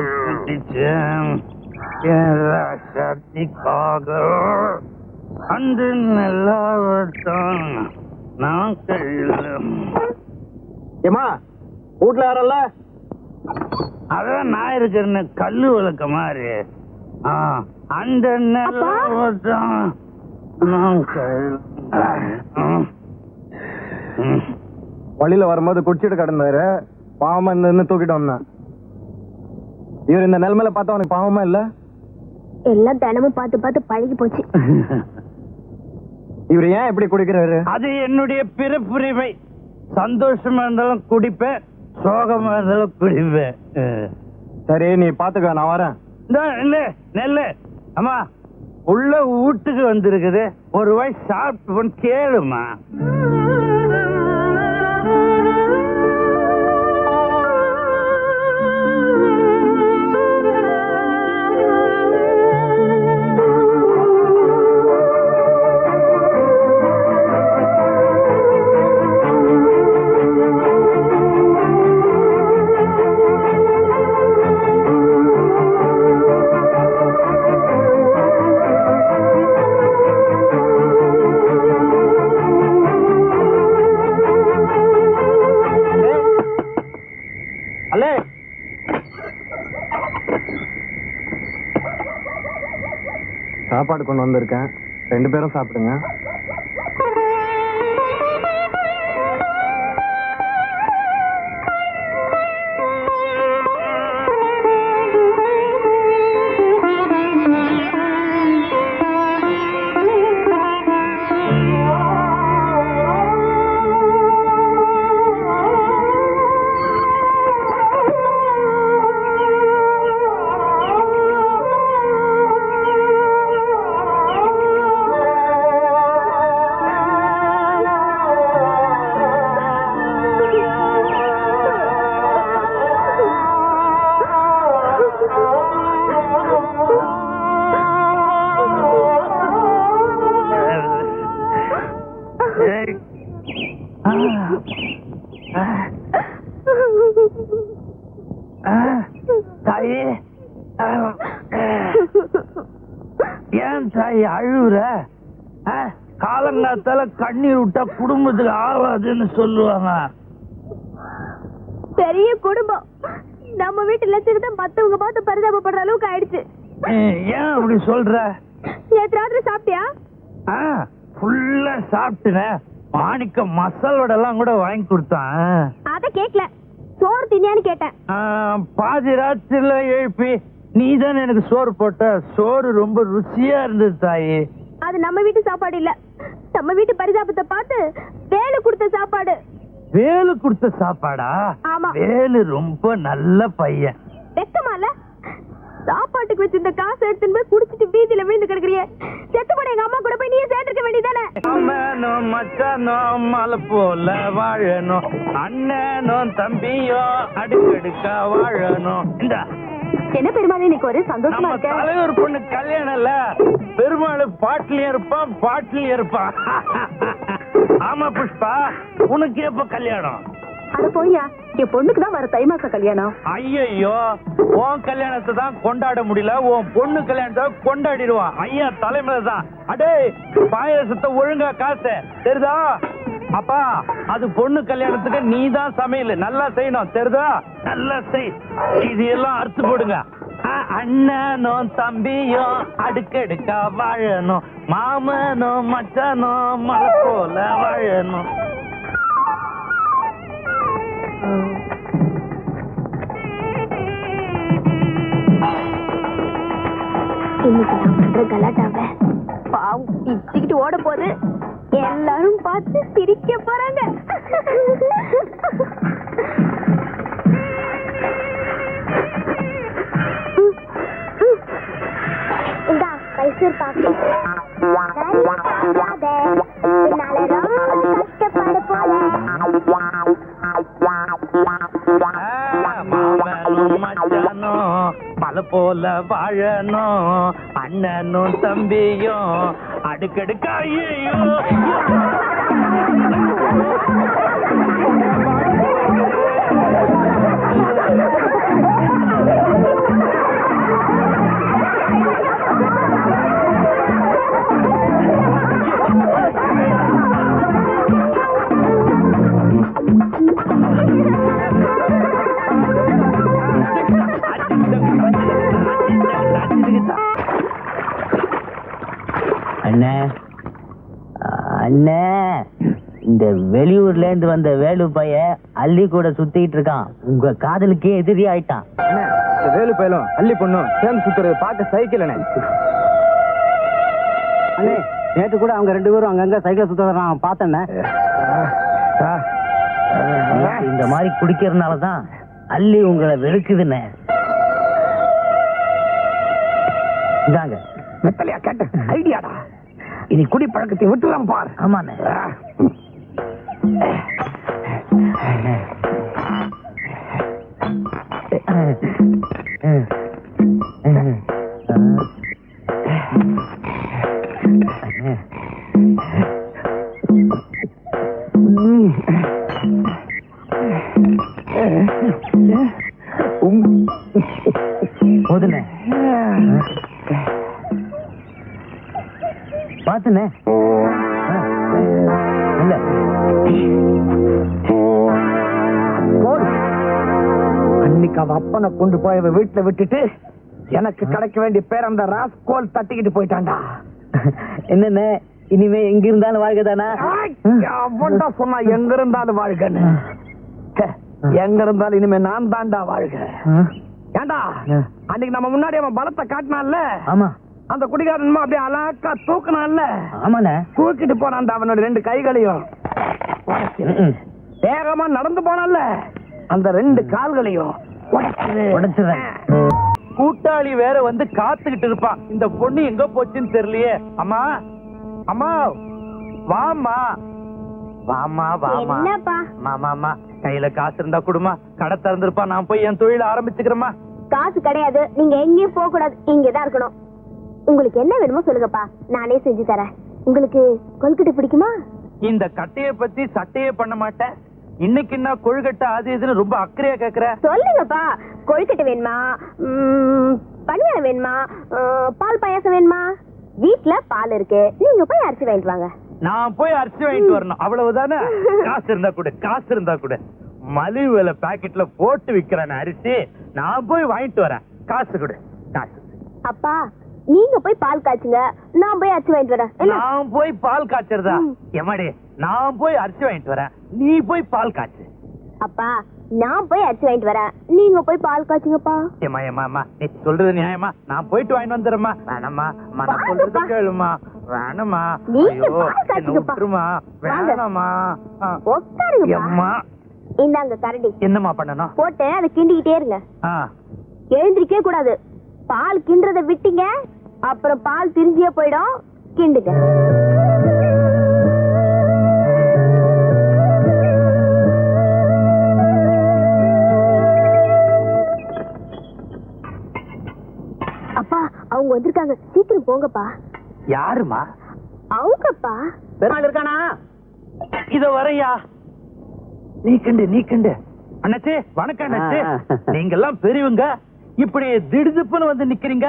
பிடிச்சேன் சக்திக்காக அந்த நல்லாவத்தான் நான் கையில் ஏமா வீட்ல யாரல்ல அதான் நான் இருக்கிறேன்னு கல்லு விளக்க மாதிரி. நான் கையில் ம். ம். வழியில வரும்போது குடிச்சிட்டு கிடந்தாரு. பாவமா தூக்கிட்டு வந்தேன். இவர் இந்த நிலைமையில பார்த்தா உனக்கு பாவமா இல்ல? எல்லாம் தினமும் பார்த்து பார்த்து பழகி போச்சு. இவர் ஏன் இப்படி குடிக்கிறாரு? அது என்னுடைய பிறப்புரிமை. சந்தோஷமா இருந்தாலும் குடிப்பேன் சோகமா இருந்தாலும் குடிப்பேன். சரி நீ பாத்துக்க நான் வரேன். இந்தா, நெல்லு நெல்லு. அம்மா உள்ள வீட்டுக்கு வந்திருக்குது. ஒரு வாய் சாப்பிட்டு கேளுமா சாப்பாடு கொண்டு வந்திருக்கேன். ரெண்டு பேரும் சாப்பிடுங்க. ஏன் தாய் அழுவுற? ஆ? காலங்காத்தால கண்ணீர் விட்டா குடும்பத்துக்கு ஆகாதுன்னு சொல்லுவாங்க. பெரிய குடும்பம். நம்ம வீட்டு லட்சணத்தை மத்தவங்க பார்த்து பரிதாபப்படுற அளவுக்கு ஆயிடுச்சு. ஏன் அப்படி சொல்ற? நேற்று ராத்திரி சாப்பிட்டியா ஃபுல்லா சாப்பிட்டுனேன் மாணிக்க மசால் வடை எல்லாம் கூட வாங்கி கொடுத்தான். அத கேக்கல. சோறு தின்னியான்னு கேட்டேன். பாதி ராத்திரில எழுப்பி நீ எனக்கு சோறு போட்ட? சோறு ரொம்ப ருசியா இருந்தது தாயி. அது நம்ம வீட்டு சாப்பாடு இல்ல. நம்ம வீட்டு பரிதாபத்தை பார்த்து வேலு கொடுத்த சாப்பாடு. வேலு கொடுத்த சாப்பாடா? ஆமா. வேலு ரொம்ப நல்ல பையன். வெக்கமா இல்ல? சாப்பாட்டுக்கு வச்சிருந்த காசு எடுத்துன்னு போய் குடிச்சிட்டு வீதியில விழுந்து கிடக்குறியே. செத்து போட எங்க அம்மா கூட போய் நீயே சேர்த்துக்க வேண்டியதானே அம்மனும் மச்சானும் மலை போல வாழணும். அண்ணனும் தம்பியும் அடுக்கடுக்கா வாழணும். இந்த. என்ன பெருமாள் இன்னைக்கு ஒரு சந்தோஷமா இருக்க? தலைவர் பொண்ணு கல்யாணம் இல்ல. பெருமாள் பாட்டிலையும் இருப்பான் பாட்டிலையும் இருப்பான். ஆமா புஷ்பா உனக்கு எப்ப கல்யாணம்? அட போய்யா என் பொண்ணுக்கு தான் வர தை மாச கல்யாணம். ஐயையோ உன் கல்யாணத்தை தான் கொண்டாட முடியல உன் பொண்ணு கல்யாணத்தை கொண்டாடிடுவான். ஐயா தலைமையில தான். அடே பாயசத்தை ஒழுங்கா காசு. தெரியுதா? அப்பா அது பொண்ணு கல்யாணத்துக்கு நீ தான் சமையல். நல்லா செய்யணும் தெரிதா நல்லா செய். இது எல்லாம் அறுத்து போடுங்க. அண்ணனும் தம்பியும் அடுக்கடுக்கா வாழணும். மாமனும் மச்சனும் மலை போல வாழணும். இன்னைக்கு நான் பண்ற கலாட்டாவ. பாவம் பிச்சுக்கிட்டு ஓட போகுது. எல்லாரும் பார்த்து சிரிக்க போறாங்க. இந்தா மைசூர் பாக்கு. கஷ்டப்பட போல மாமனும் மச்சானும் மலை போல வாழணும் அண்ணனும் தம்பியும் அடுக்கடுக்கா ஐயோ அண்ணே. அண்ணே. இந்த வெளியூர்ல இருந்து வந்த வேலு பைய அள்ளி கூட சுத்திட்டு இருக்கான். உங்க காதலுக்கே எதிரி ஆயிட்டான். அண்ணே, இந்த வேலு பயலும் அள்ளி பொண்ணும் சேர்ந்து சுத்துறது பார்க்க சைக்கிள் அண்ணே. அண்ணே நேற்று கூட அவங்க ரெண்டு பேரும் அங்கங்க சைக்கிள் சுத்த நான் பார்த்தேண்ணே. இந்த மாதிரி குடிக்கிறதுனால தான் அள்ளி உங்களை வெறுக்குதுண்ணே இதாங்க மெத்தலையா கேட்ட ஐடியாடா. இனி குடி பழக்கத்தை விட்டுலாம் பார் ஆமாண்ணே போதுண்ணே கொண்டு போய் அவ வீட்டுல விட்டுட்டு எனக்கு கிடைக்க வேண்டிய பேர் அந்த ராஸ்கோல் தட்டிக்கிட்டு போயிட்டான்டா. என்னண்ணே இனிமே எங்க இருந்தாலும் அவன்டா சொன்னா எங்க இருந்தாலும் வாழ்கன்னு. எங்க இருந்தாலும் இனிமே நான் தான்டா வாழ்க. ஏண்டா அன்னைக்கு நம்ம முன்னாடி அவன் பலத்தை காட்டினான்ல? ஆமா. அந்த குடிகாரன் அப்படியே அலாக்கா தூக்குனான்ல? ஆமாண்ணே. தூக்கிட்டு போனான்டா அவனோட ரெண்டு கைகளையும். வேகமா நடந்து போனான்ல. அந்த ரெண்டு கால்களையும். உடைச்சிடுறேன். கூட்டாளி வேற வந்து காத்துக்கிட்டு இருப்பான் இந்த பொண்ணு எங்க போச்சுன்னு தெரியலையே. அம்மா அம்மா வாம்மா. வாமா வாமா என்னப்பா? மாமாமா கையில காசு இருந்தா கொடுமா கடை திறந்திருப்பா. நான் போய் என் தொழில ஆரம்பிச்சுக்கிறேம்மா. காசு கிடையாது. நீங்க எங்கேயும் போக கூடாது இங்கதான் இருக்கணும். உங்களுக்கு என்ன வேணுமோ சொல்லுங்கப்பா. நானே செஞ்சு தரேன். உங்களுக்கு கொல்கட்டை பிடிக்குமா? இந்த கட்டைய பத்தி சட்டையே பண்ண மாட்டேன். இன்னைக்கு என்ன கொழுக்கட்டை அது இதுன்னு ரொம்ப அக்கறையா கேக்குற? சொல்லுங்கப்பா. கொழுக்கட்டை வேணுமா? பணியாரம் வேணுமா? பால் பாயாசம் வேணுமா? வீட்ல பால் இருக்கு. நீங்க போய் அரிசி வாங்கிட்டு வாங்க. நான் போய் அரிசி வாங்கிட்டு வரணும். அவ்வளவுதானே? காசு இருந்தா கூட. காசு இருந்தா கூட. மலிவு விலை பாக்கெட்ல போட்டு விக்கிறேன் அரிசி. நான் போய் வாங்கிட்டு வரேன். காசு கொடு. காசு. அப்பா நீங்க போய் பால் காய்ச்சுங்க. நான் போய் அரிசி வாங்கிட்டு வரேன். நான் போய் பால் காய்ச்சறதா. எமாடி நான் போய் அரிசி வாங்கிட்டு வரேன். நீ போய் பால் காய்ச்சு. அப்பா நான் போய் அரிசி வாங்கிட்டு வரேன். நீங்க போய் பால் காய்ச்சுங்கப்பா. ஏமா ஏமா அம்மா நீ சொல்றது நியாயமா? நான் போயிட்டு வாங்கிட்டு வந்துடுறேம்மா. வேணாம்மா நான் சொல்றது. கேளுமா வேணாமா ஐயோ. விட்டுருமா. வேணாமா எம்மா இந்தாங்க கரண்டி என்னம்மா பண்ணணும்? போட்டு அதை கிண்டிக்கிட்டே இருங்க. ஆ. எழுந்திருக்கவே கூடாது. பால் கிண்டுறத விட்டீங்க. அப்புறம் பால் திரிஞ்சியே போயிடும். கிண்டுங்க. அவங்க வந்திருக்காங்க. சீக்கிரம் போங்கப்பா. யாருமா? அவங்கப்பா. பெருமாள் இருக்கானா? இத வரையா. நீக்கண்டு நீக்கண்டு அண்ணாச்சி வணக்கம் அண்ணாச்சி. நீங்க எல்லாம் பெரியவங்க. இப்படி திடுதிப்புன்னு வந்து நிக்கிறீங்க.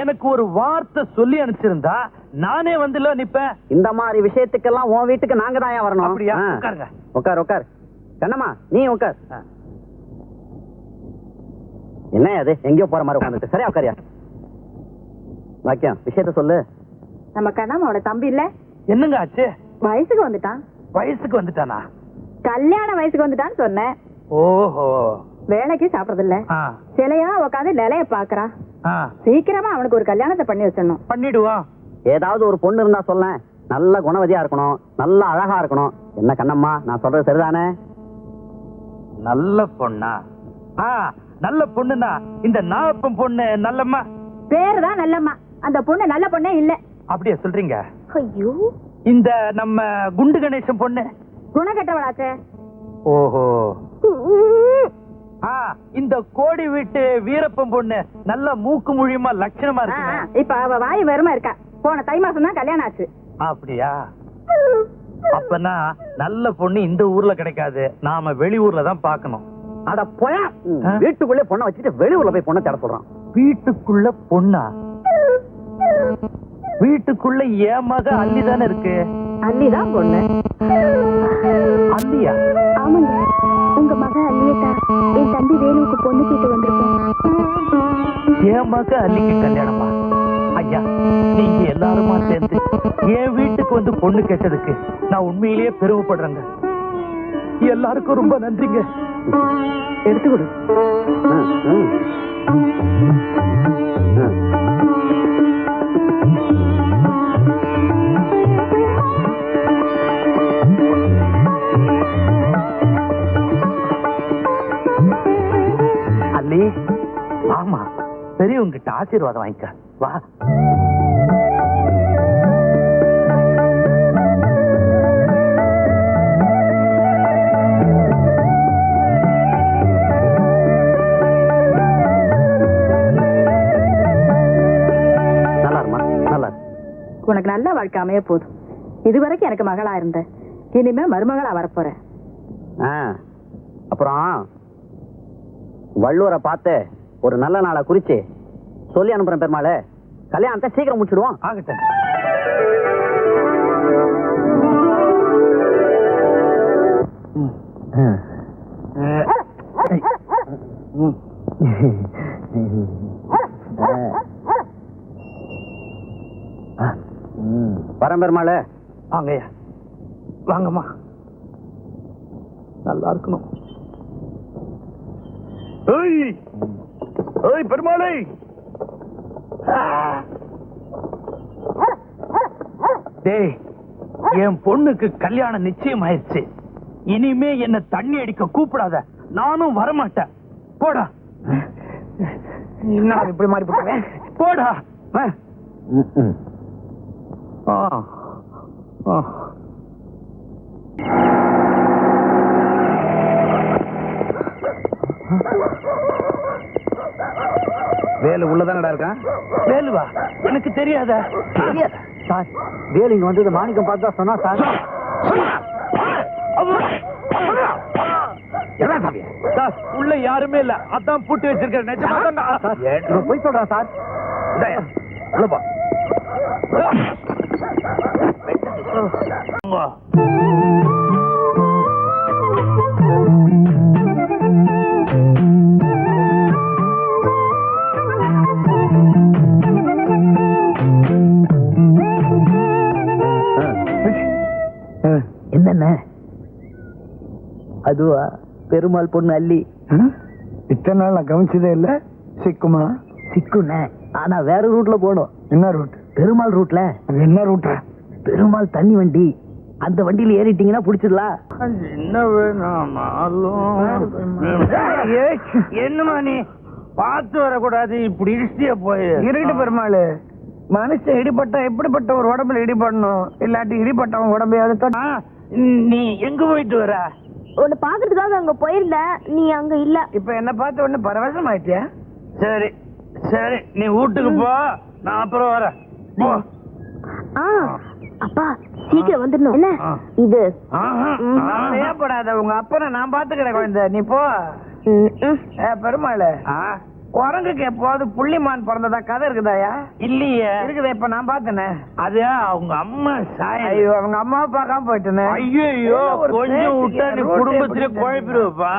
எனக்கு ஒரு வார்த்தை சொல்லி அனுப்பிச்சிருந்தா நானே வந்துல நிப்பேன். இந்த மாதிரி விஷயத்துக்கெல்லாம் உன் வீட்டுக்கு நாங்க தான் வரணும்? அப்படியா? உட்காருங்க. உட்கார் உட்கார். கண்ணம்மா நீ உட்கார். என்ன அது? எங்கேயோ போற மாதிரி உட்காந்துட்டு. சரியா உட்காரியா? வாக்கியம். விஷயத்த சொல்லு. நம்ம கண்ணம்மாவோட தம்பி இல்ல? என்னங்க ஆச்சு? வயசுக்கு வந்துட்டான். வயசுக்கு வந்துட்டானா? கல்யாண வயசுக்கு வந்துட்டான்னு சொன்னேன். ஓஹோ. வேலைக்கு சாப்பிடறது இல்ல ஆ, சிலையா உட்காந்து நிலைய பாக்குறான். சீக்கிரமா அவனுக்கு ஒரு கல்யாணத்தை பண்ணி வச்சிடணும். பண்ணிடுவோம். ஏதாவது ஒரு பொண்ணு இருந்தா சொல்ல நல்ல குணவதியா இருக்கணும். நல்ல அழகா இருக்கணும். என்ன கண்ணம்மா நான் சொல்றது சரிதானே? நல்ல பொண்ணா? ஆ நல்ல பொண்ணுனா இந்த நாகப்பம் பொண்ணு நல்லம்மா? பேருதான் நல்லம்மா. அந்த பொண்ணு நல்ல பொண்ணே இல்ல. அப்படியா சொல்றீங்க? ஐயோ. இந்த நம்ம குண்டு கணேசன் பொண்ணு? குணகெட்டவளாச்சே ஓஹோ. ஆ இந்த கோடி வீட்டு வீரப்பன் பொண்ணு நல்ல மூக்கு முழியமா லட்சணமா இருக்கு இப்ப அவ வாய் வெறுமா இருக்கா. போன தை மாசம் தான் கல்யாணம் ஆச்சு. அப்படியா? அப்பனா நல்ல பொண்ணு இந்த ஊர்ல கிடைக்காது. நாம வெளியூர்ல தான் பார்க்கணும். அட போயா? வீட்டுக்குள்ளே பொண்ணை வச்சுட்டு வெளியூர்ல போய் பொண்ணை தேட சொல்றான். வீட்டுக்குள்ள பொண்ணா? வீட்டுக்குள்ள என் மக அள்ளி தானே இருக்கு. அள்ளிதான் பொண்ணு. அல்லியா ஆமாங்க. உங்க மக அல்லியத்தா என் தம்பி வேலுவுக்கு பொண்ணு கேட்டு வந்திருக்கோம். என் மக கல்யாணமா? ஐயா நீங்க எல்லாருமா சேர்ந்து என் வீட்டுக்கு வந்து பொண்ணு கேட்டதுக்கு நான் உண்மையிலேயே பெருமைப்படுறேங்க. எல்லாருக்கும் ரொம்ப நன்றிங்க. எடுத்து ஆசீர்வாதம் வாங்கிக்க. வா. நல்லா இருமா நல்லா இரு. உனக்கு நல்ல வாழ்க்கை அமைய போதும். இதுவரைக்கும் எனக்கு மகளா இருந்த. இனிமே மருமகளா வரப்போறேன் ஆ, அப்புறம் வள்ளுவரை பார்த்து ஒரு நல்ல நாளை குறிச்சு சொல்லி அனுப்புறேன் பெருமாளே. கல்யாணத்தை சீக்கிரம் முடிச்சிடுவோம். ஆகட்டும். வரேன் பெருமாளே. வாங்கய்யா. வாங்கம்மா. நல்லா இருக்கணும். பெருமாளை! டேய் என் பொண்ணுக்கு கல்யாணம் நிச்சயம் ஆயிடுச்சு இனிமே என்ன தண்ணி அடிக்க கூப்பிடாத. நானும் வரமாட்டேன். போடா. என்ன இப்படி மாறி போட்டுவேன் போடா. ஆ. ஆ. வேலு உள்ளதானடா இருக்கான்? வேலுவா எனக்கு தெரியாத. சார். வேலு இங்க வந்தது மாணிக்கம் பார்த்து சொன்னா சார். உள்ள யாருமே இல்ல. அதான் பூட்டி வச்சிருக்கேன் நிஜமா போய் சொல்றான் சார். இந்தாயா, அதுவா? பெருமாள் பொண்ணு அள்ளி. இத்தனை நாள் நான் கவனிச்சதே இல்ல. சிக்குமா? சிக்குண்ணே. ஆனா வேற ரூட்ல போகணும் என்ன ரூட்? பெருமாள் ரூட்ல. என்ன ரூட்டா? பெருமாள் தண்ணி வண்டி. அந்த வண்டியில ஏறிட்டீங்கன்னா புடிச்சிடலாம். என்ன என்னமா நீ? பார்த்து வரக்கூடாது. இப்படி இடிச்சிய போய் இருட்டு பெருமாள். மனுஷன் இடிபட்டா எப்படிப்பட்ட ஒரு உடம்புல இடிபடணும்? இல்லாட்டி இடிபட்டவன் உடம்பையாவது நீ எங்க போயிட்டு வர? உன்னை பாக்குறதுக்காக அங்க போயிருந்த நீ அங்க இல்ல. இப்ப என்ன பார்த்த உடனே பரவசம் ஆயிட்டியா சரி சரி நீ வீட்டுக்கு போ. நான் அப்புறம் வரேன். போ. ஆ அப்பா சீக்கிரம் வந்துடணும். என்ன. இது. ஆ. பயப்படாத உங்க அப்பனை நான் பாத்துக்கிறேன் குழந்தை. நீ போ. பெருமாள். ஆ, குரங்குக்கு எப்போது புள்ளிமான் பிறந்ததா? கதை இருக்குதாயா? இல்லையே. இருக்குதா இப்ப நான் பார்த்தேனே. அது அவங்க அம்மா சாயம் ஐயோ அவங்க அம்மா பார்க்காம போயிட்டேனே. ஐயோ கொஞ்சம் விட்டா நீ குடும்பத்திலே. குழப்பிடுவப்பா.